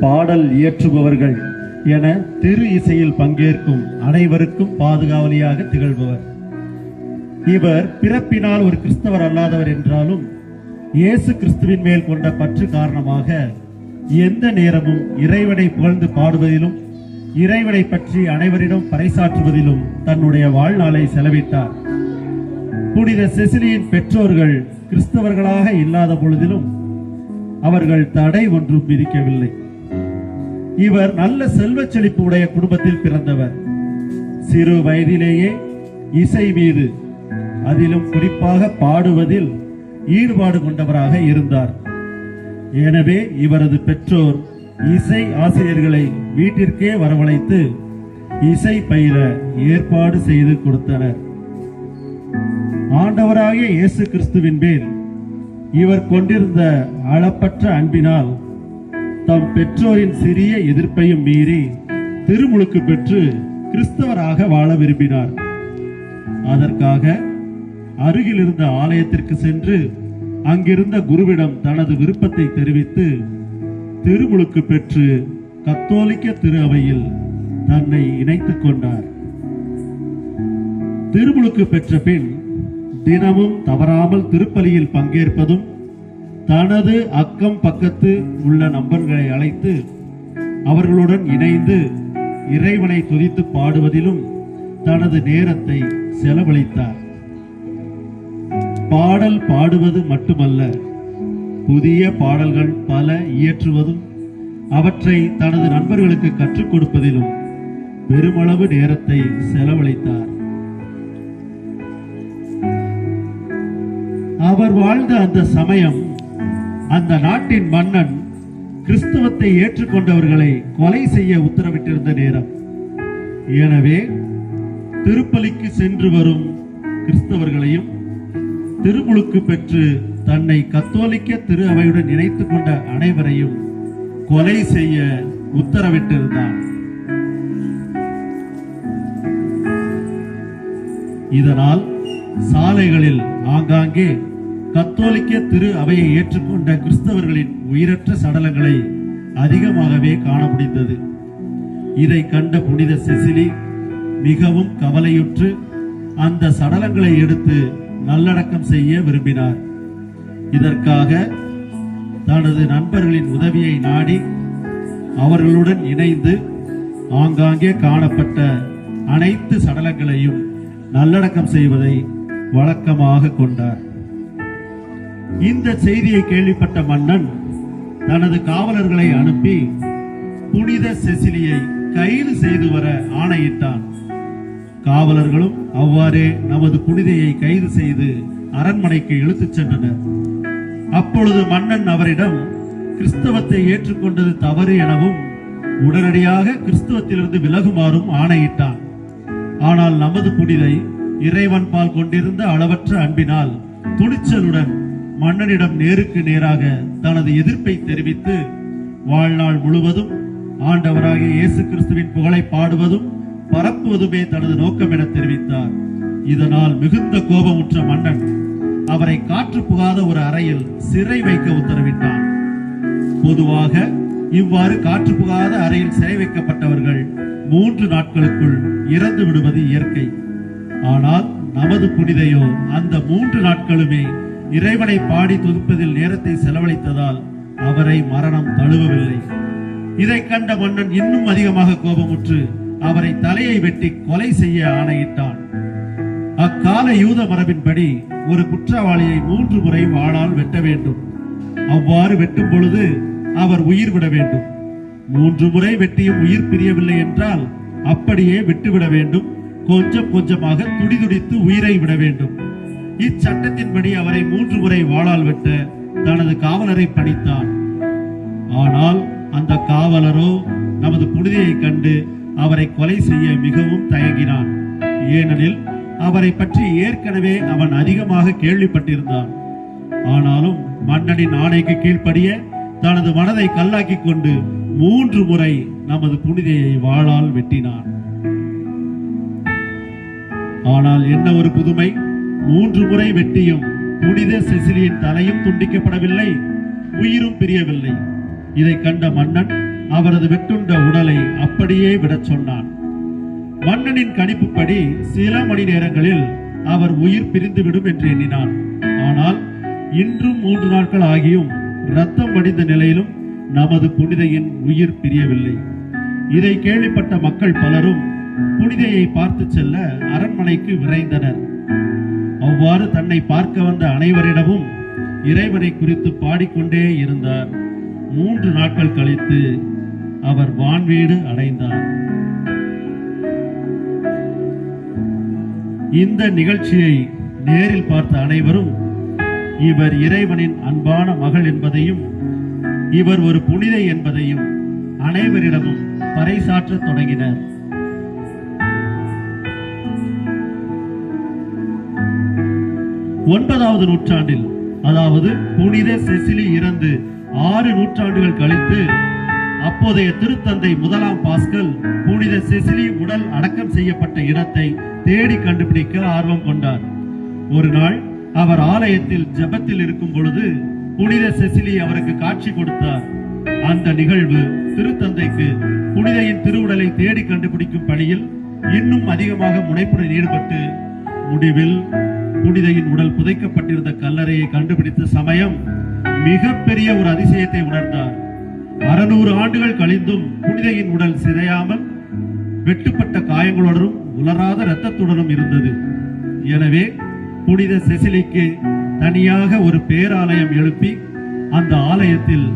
பாடல் இயற்றுபவர்கள் என திரு இசையில் பங்கேற்கும் அனைவருக்கும் பாதுகாவலியாக திகழ்பவர். இவர் பிறப்பினால் ஒரு கிறிஸ்தவர் அல்லாதவர் என்றாலும் இயேசு கிறிஸ்துவின் மேல் கொண்ட பற்று காரணமாக எந்த நேரமும் இறைவனை புகழ்ந்து பாடுவதிலும் இறைவனை பற்றி அனைவரிடம் பறைசாற்றுவதிலும் தன்னுடைய வாழ்நாளை செலவிட்டார். புனித செசிலியின் பெற்றோர்கள் கிறிஸ்தவர்களாக இல்லாத பொழுதிலும் அவர்கள் தடை ஒன்றும் விதிக்கவில்லை. இவர் நல்ல செல்வ செழிப்பு உடைய குடும்பத்தில் பிறந்தவர். சிறு வயதிலேயே இசை மீது அதிலும் குறிப்பாக பாடுவதில் ஈடுபாடு கொண்டவராக இருந்தார். எனவே இவரது பெற்றோர் இசை ஆசிரியர்களை வீட்டிற்கே வரவழைத்து இசை பயில ஏற்பாடு செய்து கொடுத்தனர். ஆண்டவராகிய இயேசு கிறிஸ்துவின் மேல் இவர் கொண்டிருந்த அளப்பற்ற அன்பினால் தம் பெற்றோரின் சிறிய எதிர்ப்பையும் மீறி திருமுழுக்கு பெற்று கிறிஸ்தவராக வாழ விரும்பினார். அதற்காக அருகில் இருந்த ஆலயத்திற்கு சென்று அங்கிருந்த குருவிடம் தனது விருப்பத்தை தெரிவித்து திருமுழுக்கு பெற்று கத்தோலிக்க திரு அவையில் தன்னை இணைத்துக் கொண்டார். திருமுழுக்கு பெற்ற பின் தினமும் தவறாமல் திருப்பலியில் பங்கேற்பதும் தனது அக்கம் பக்கத்து உள்ள நண்பர்களை அழைத்து அவர்களுடன் இணைந்து இறைவனை துதித்து பாடுவதிலும் தனது நேரத்தை செலவழித்தார். பாடல் பாடுவது மட்டுமல்ல புதிய பாடல்கள் பல இயற்றுவதும் அவற்றை தனது நண்பர்களுக்கு கற்றுக் கொடுப்பதிலும் பெருமளவு நேரத்தை செலவழித்தார். அவர் வாழ்ந்த அந்த சமயம் அந்த நாட்டின் மன்னன் கிறிஸ்துவத்தை ஏற்றுக்கொண்டவர்களை கொலை செய்ய உத்தரவிட்டிருந்த நேரம். எனவே திருப்பலிக்கு சென்று வரும் கிறிஸ்தவர்களையும் திருமுழுக்கு பெற்று தன்னை கத்தோலிக்க திரு அவையுடன் இணைத்துக் கொண்ட அனைவரையும் கொலை செய்ய உத்தரவிட்டிருந்தான். இதனால் சாலைகளில் ஆங்காங்கே கத்தோலிக்க திரு அவையை ஏற்றுக்கொண்ட கிறிஸ்தவர்களின் உயிரற்ற சடலங்களை அதிகமாகவே காண முடிந்தது இதை கண்ட புனித செசிலி மிகவும் கவலையுற்று அந்த சடலங்களை எடுத்து நல்லடக்கம் செய்ய விரும்பினார். இதற்காக தனது நண்பர்களின் உதவியை நாடி அவர்களுடன் இணைந்து ஆங்காங்கே காணப்பட்ட அனைத்து சடலங்களையும் நல்லடக்கம் செய்வதை வழக்கமாக கொண்டார். இந்த செய்தியை கேள்விப்பட்ட மன்னன் தனது காவலர்களை அனுப்பி புனித செசிலியை கைது செய்து வர ஆணையிட்டான். காவலர்களும் அவ்வாறே நமது புனிதையை கைது செய்து அரண்மனைக்கு இழுத்துச் சென்றனர். அப்பொழுது மன்னன் அவரிடம் கிறிஸ்தவத்தை ஏற்றுக்கொண்டது தவறு எனவும் உடனடியாக கிறிஸ்தவத்திலிருந்து விலகுமாறும் ஆணையிட்டான். ஆனால் நமது புனிதை இறைவன் பால் கொண்டிருந்த அளவற்ற அன்பினால் துணிச்சலுடன் மன்னனிடம் நேருக்கு நேராக தனது எதிர்ப்பை தெரிவித்து வாழ்நாள் முழுவதும் ஆண்டவராகிய இயேசு கிறிஸ்துவின் புகழை பாடுவதும் பரப்புவதுமே தனது நோக்கம் என தெரிவித்தார். இதனால் மிகுந்த கோபமுற்ற மன்னன் அவரை காற்று புகாத ஒரு அறையில் சிறை வைக்க உத்தரவிட்டான். பொதுவாக இவ்வாறு காற்று புகாத அறையில் சிறை வைக்கப்பட்டவர்கள் மூன்று நாட்களுக்குள் இறந்து விடுவது இயற்கை. ஆனால் நமது புனிதையோ அந்த மூன்று நாட்களுமே இறைவனை பாடி துதிப்பதில் நேரத்தை செலவழித்ததால் அவரை மரணம் தழுவவில்லை. இதை கண்ட மன்னன் இன்னும் அதிகமாக கோபமுற்று அவரை தலையை வெட்டி கொலை செய்ய ஆணையிட்டான். அக்கால யூத மரபின்படி ஒரு குற்றவாளியை மூன்று முறை வாழால் வெட்ட வேண்டும். அவ்வாறு வெட்டும் பொழுது அவர் உயிர் விட வேண்டும். மூன்று முறை வெட்டியும் உயிர் பிரியவில்லை என்றால் அப்படியே விட்டுவிட வேண்டும். கொஞ்சம் கொஞ்சமாக துடிதுடித்து உயிரை விட வேண்டும். இச்சட்டத்தின்படி அவரை மூன்று முறை வாழால் வெட்ட தனது காவலரை பணித்தான் ஆனால் அந்த காவலரோ நமது புனிதையை கண்டு அவரை கொலை செய்ய மிகவும் தயங்கினான். ஏனெனில் அவரை பற்றி ஏற்கனவே அவன் அதிகமாக கேள்விப்பட்டிருந்தான். ஆனாலும் மன்னனின் ஆணைக்கு கீழ்ப்படிய தனது மனதை கல்லாக்கி கொண்டு மூன்று முறை நமது புனிதையை வாழால் வெட்டினான். ஆனால் என்ன ஒரு புதுமை? மூன்று முறை வெட்டியும் புனித செசிலியின் தலையும் துண்டிக்கப்படவில்லை உயிரும் பிரியவில்லை. இதை கண்ட மன்னன் அவரது வெட்டுண்ட உடலை அப்படியே விடச் சொன்னான். மன்னனின் கணிப்புப்படி சில மணி நேரங்களில் அவர் உயிர் பிரிந்துவிடும் என்று எண்ணினான். ஆனால் இன்றும் மூன்று நாட்கள் ஆகியும் ரத்தம் வடிந்த நிலையிலும் நமது புனிதையின் உயிர் பிரியவில்லை. இதை கேள்விப்பட்ட மக்கள் பலரும் புனிதையை பார்த்து செல்ல அரண்மனைக்கு விரைந்தனர். அவ்வாறு தன்னை பார்க்க வந்த அனைவரிடமும் இறைவனை குறித்து பாடிக்கொண்டே இருந்தார். மூன்று நாட்கள் கழித்து அவர் வான்வீடு அடைந்தார். இந்த நிகழ்ச்சியை நேரில் பார்த்த அனைவரும் இவர் இறைவனின் அன்பான மகள் என்பதையும் இவர் ஒரு புனிதை என்பதையும் அனைவரிடமும் பறைசாற்றத் தொடங்கினர். ஒன்பதாவது நூற்றாண்டில் அதாவது புனித செசிலி இறந்து ஆறு நூற்றாண்டுகள் கழித்து அப்போதைய திருத்தந்தை முதலாம் பாஸ்கல் புனித செசிலி உடல் அடக்கம் செய்யப்பட்ட இடத்தை தேடி கண்டுபிடிக்க ஆர்வம் கொண்டார். ஒரு நாள் அவர் ஆலயத்தில் ஜெபத்தில் இருக்கும் பொழுது புனித செசிலி அவருக்கு காட்சி கொடுத்தார். அந்த நிகழ்வு திருத்தந்தைக்கு புனிதையின் திருவுடலை தேடி கண்டுபிடிக்கும் பணியில் இன்னும் அதிகமாக முனைப்புடன் ஈடுபட்டு முடிவில் புனிதையின் உடல் புதைக்கப்பட்டிருந்த கல்லறையை கண்டுபிடித்த சமயம் மிகப்பெரிய ஒரு அதிசயத்தை உணர்ந்தார். அறுநூறு ஆண்டுகள் கழிந்தும் புனிதையின் உடல் சிதையாமல் வெட்டுப்பட்ட காயங்களுடனும் உலராத இரத்தத்துடனும் இருந்தது. எனவே புனித செசிலிக்கு தனியாக ஒரு பேராலயம் எழுப்பி அந்த ஆலயத்தில்